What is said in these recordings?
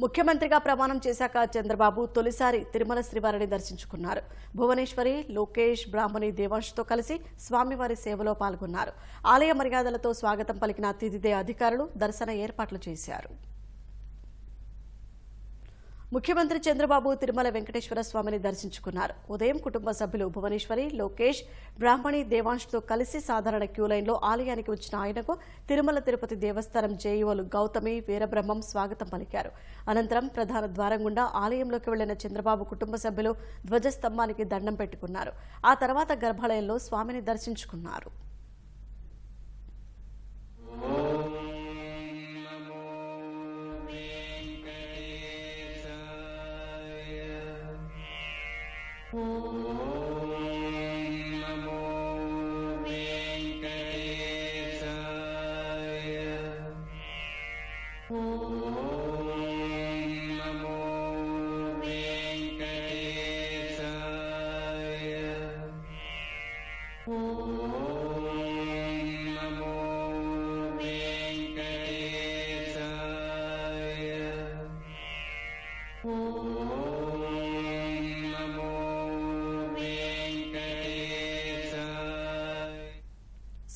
ముఖ్యమంత్రిగా ప్రమాణం చేశాక చంద్రబాబు తొలిసారి తిరుమల శ్రీవారిని దర్శించుకున్నారు. భువనేశ్వరి లోకేష్ బ్రాహ్మణి దేవాంష్తో కలిసి స్వామివారి సేవలో పాల్గొన్నారు. ఆలయ మర్యాదలతో స్వాగతం పలికిన అతిథిదే అధికారులు దర్శన ఏర్పాట్లు చేశారు. ముఖ్యమంత్రి చంద్రబాబు తిరుమల వెంకటేశ్వర స్వామిని దర్శించుకున్నారు. ఉదయం కుటుంబ సభ్యులు భువనేశ్వరి లోకేష్ బ్రాహ్మణి దేవాంష్తో కలిసి సాధారణ క్యూ లైన్లో ఆలయానికి వచ్చిన ఆయనకు తిరుమల తిరుపతి దేవస్థానం జేఈఓలు గౌతమి వీరబ్రహ్మం స్వాగతం పలికారు. అనంతరం ప్రధాన ద్వారం గుండా ఆలయంలోకి వెళ్ళిన చంద్రబాబు కుటుంబ సభ్యులు ధ్వజస్తంభానికి దండం పెట్టుకున్నారు. ఆ తర్వాత గర్భాలయంలో స్వామిని దర్శించుకున్నారు. Oh.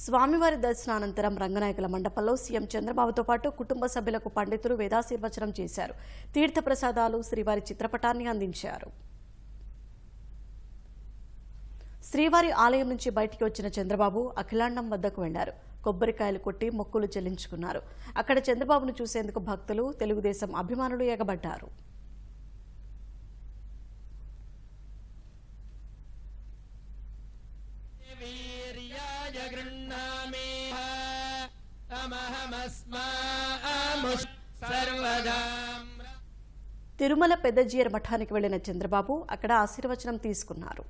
స్వామివారి దర్శనానంతరం రంగనాయకుల మండపంలో సీఎం చంద్రబాబుతో పాటు కుటుంబ సభ్యులకు పండితులు వేదాశీర్వచనం చేశారు. తీర్థప్రసాదాలు శ్రీవారి చిత్రపటాన్ని అందించారు. శ్రీవారి ఆలయం నుంచి బయటికి వచ్చిన చంద్రబాబు అఖిలాండం వద్దకు వెళ్ళారు కొబ్బరికాయలు కొట్టి మొక్కులు చెల్లించుకున్నారు. అక్కడ చంద్రబాబును చూసేందుకు భక్తులు తెలుగుదేశం అభిమానులు ఎగబడ్డారు. गृह्णामेह अमहमस्मामुष् सर्वदाम् తిరుమల పెద్దజీయర్ మఠానికి వెళ్లిన చంద్రబాబు అక్కడ ఆశీర్వచనం తీసుకున్నారు